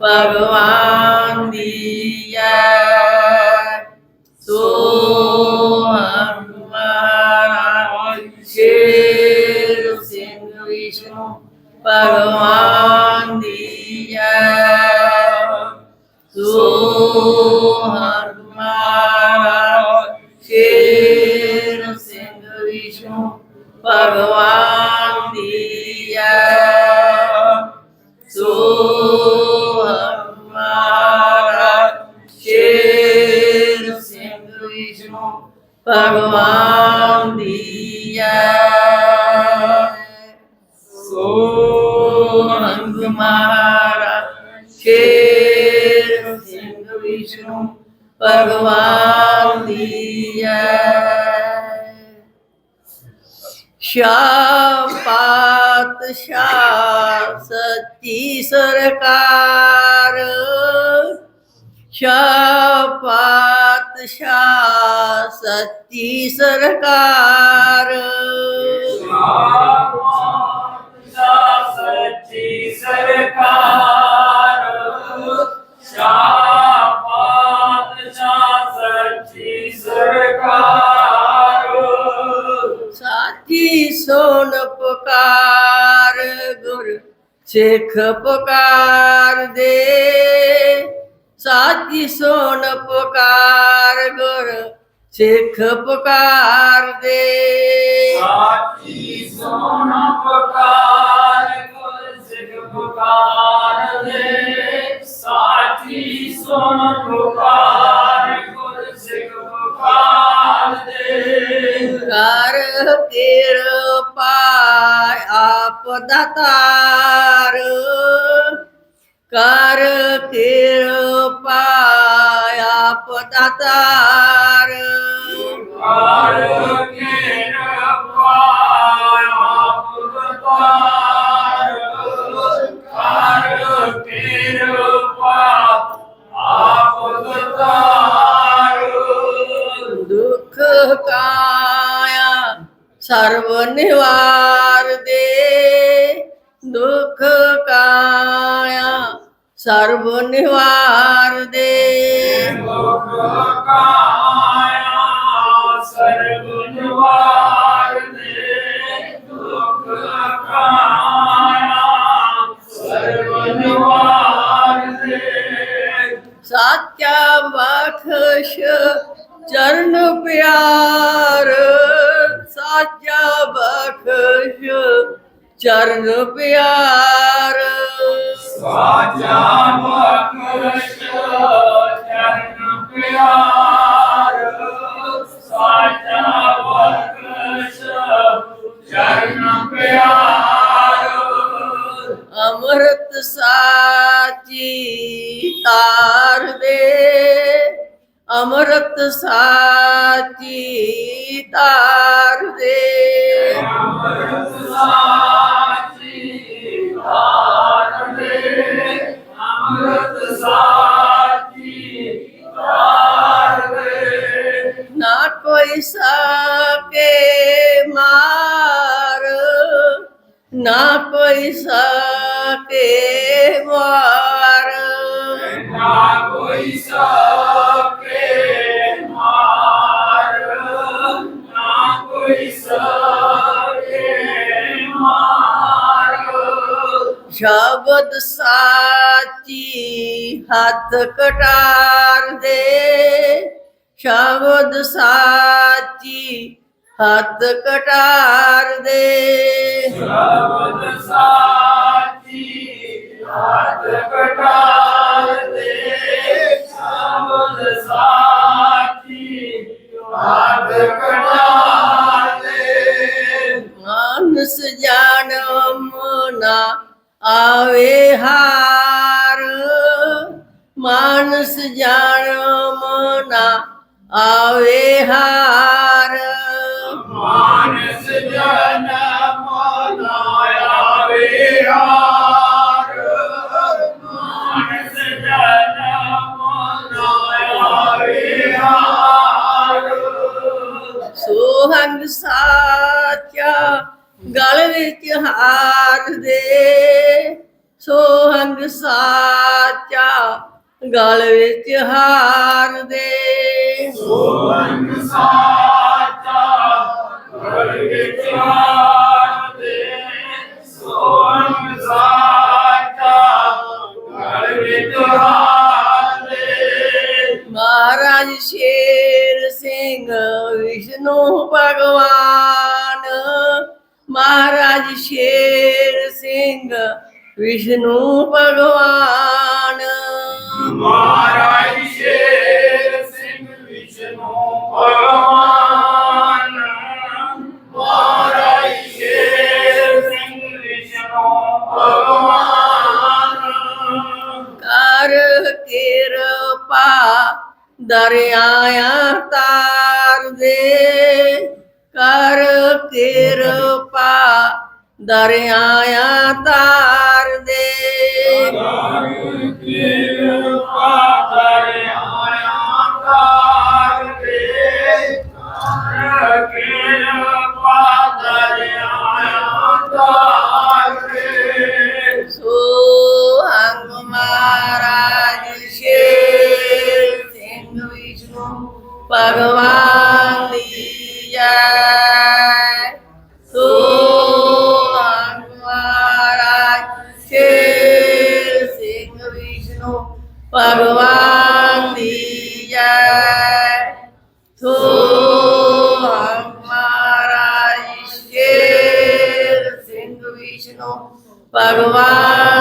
ਭਗਵਾਨ ਦੀ ਜੈ ਸੋ ਹਮਾਰਾ ਸ਼ੇਰ ਸਿੰਘ ਵਿਸ਼ਨੂੰ ਭਗਵਾਨ ਦੀ ਜੈ ਸੋ ਹਮਾਰਾ ਸ਼ੇਰ ਸਿੰਘ ਵਿਸ਼ਨੂੰ ਭਗਵਾਨ ਦੀ ਜੈ। ਸੋ ਹਮਾਰਾ ਸ਼ੇਰ ਸਿੰਘ ਵਿਸ਼ਨੂੰ ਭਗਵਾਨ ਦੀ ਜੈ। ਸ਼ਾਹ ਪਾਤਸ਼ਾਹ ਸੱਚੀ ਸਰਕਾਰ ਸ਼ਾਹ ਪਾਤਸ਼ਾਹ ਸੱਚੀ ਸਰਕਾਰ ਸੱਚੀ ਸਰਕਾਰ ਸ਼ਾਹ ਪਾਤਸ਼ਾਹ ਸੱਚੀ ਸਰਕਾਰ ਸਾਚੀ ਸੋਨ ਪੁਕਾਰ ਗੁਰ ਸਿੱਖ ਪੁਕਾਰ ਦੇ ਸਾਚੀ ਸੋਨ ਪੁਕਾਰ ਗੁਰ ਸਿੱਖ ਪੁਕਾਰ ਦੇ। ਸਾਚੀ ਸੋਨਾ ਪੁਕਾਰ ਗੁਰ ਸਿੱਖ ਪੁਕਾਰ ਦੇ। ਸਾਚੀ ਸੋਨਾ ਪੁਕਾਰ ਗੁਰ ਸਿੱਖ ਪੁਕਾਰ ਦੇ। ਕਰ ਕਿਰਪਾ ਆਪ ਦਾਤਾਰ ਕਰ ਕਿਰਪਾ ਆਪ ਦਾਤਾਰ ਕਰ ਕੇ ਰਪਾਇ ਆਪ ਬਤਾਰ ਕਰ ਕੇ ਰਪਾ ਆਪ ਬਤਾਰ ਦੁਖ ਕਾਇਆ ਸਰਬ ਨਿਵਾਰ ਦੇ। ਦੁਖ ਕਾਇਆ ਸਰਬ ਨਿਵਾਰ ਦੇ। ਲੋਕ ਕਾਇਆ ਸਰਬ ਨਿਵਾਰ ਦੇ ਦੁਖ ਕਾਇਆ ਸਰਬ ਨਿਵਾਰ ਦੇ ਸਾਚਾ ਬਖਸ਼ ਚਰਨ ਪਿਆਰ। ਸਾਚਾ ਬਖਸ਼ ਚਰਨ ਪਿਆਰ। ਸਾਜਾ ਬਖਸ਼ ਚਰਨ ਪਿਆਰ ਸਾਜਾ ਬਖਸ਼ ਚਰਨ ਪਿਆਰ ਅੰਮ੍ਰਿਤ ਸਾਚੀ ਤਾਰ ਦੇ। ਅੰਮ੍ਰਿਤ ਸਾਚੀ ਤਾਰ ਦੇ। ਅੰਮ੍ਰਿਤ ਸਾਚੀ ਸਾਚੀ ਤਾਰ ਦੇ ਨਾ ਕੋਈ ਸਕੇ ਮਾਰ ਨਾ ਕੋਈ ਸਕੇ ਮਾਰ ਨਾ ਕੋਈ ਸਕੇ ਸ਼ਬਦ ਸਾਚੀ ਹੱਥ ਕਟਾਰ ਦੇ ਸ਼ਬਦ ਸਾਚੀ ਹੱਥ ਕਟਾਰ ਦੇ ਸ਼ਬਦ ਸਾਚੀ ਹੱਥ ਕਟਾਰ ਦੇ ਸ਼ਬਦ ਸਾਚੀ ਹੱਥ ਕਟਾਰ ਦੇ ਮਾਨਸ ਜਾਣਮ ਨਾ ਆਵੇ ਹਾਰ। ਮਾਨਸ ਜਾਣਮ ਨਾ ਆਵੇ ਹਾਰ। ਮਾਨਸ ਜਨਮ ਨਾਇਆ ਵਿਹਾਰ ਮਾਨਸ ਜਨਮ ਨਾਇਆ ਵਿਹਾਰ ਸੋਹੰਗ ਸਾਚਾ ਗਲ ਵਿੱਚ ਹਾਰ ਦੇ ਸੋਹੰਗ ਸਾਚਾ ਗਲ ਵਿੱਚ ਹਾਰ ਦੇ। ਸੋਹਣ ਸਾਚਾ ਘਰ ਵਿੱਚ ਆਦੇ ਸੋਹਣ ਸਾਚਾ ਘਰ ਵਿੱਚ ਆਦੇ ਮਹਾਰਾਜ ਸ਼ੇਰ ਸਿੰਘ ਵਿਸ਼ਨੂੰ ਭਗਵਾਨ ਸ਼ੇਰ ਸਿੰਘ ਵਿਸ਼ਨੂੰ ਭਗਵਾਨ। ਮਹਾਰਾਜ ਸ਼ੇਰ ਸਿੰਘ ਵਿਸ਼ਨੂੰ ਭਗਵਾਨ। ਮਹਾਰਾਜ ਸ਼ੇਰ ਸਿੰਘ ਵਿਸ਼ਨੂੰ ਭਗਵਾਨ। ਕਰ ਕਿਰਪਾ ਦਰਿਆਇਆ ਤਾਰ ਦੇ। ਕਰ ਕਿਰਪਾ ਦਰਿਆਇਆ ਤਾਰ ਦੇ। ਕਿਰਪਾ ਭਗਵਾਨ ਦੀ ਜੈ ਸੋ ਹੰਗ ਮਹਾਰਾਜ ਸ਼ੇਰ ਸਿੰਘ ਵਿਸ਼ਨੂੰ ਭਗਵਾਨ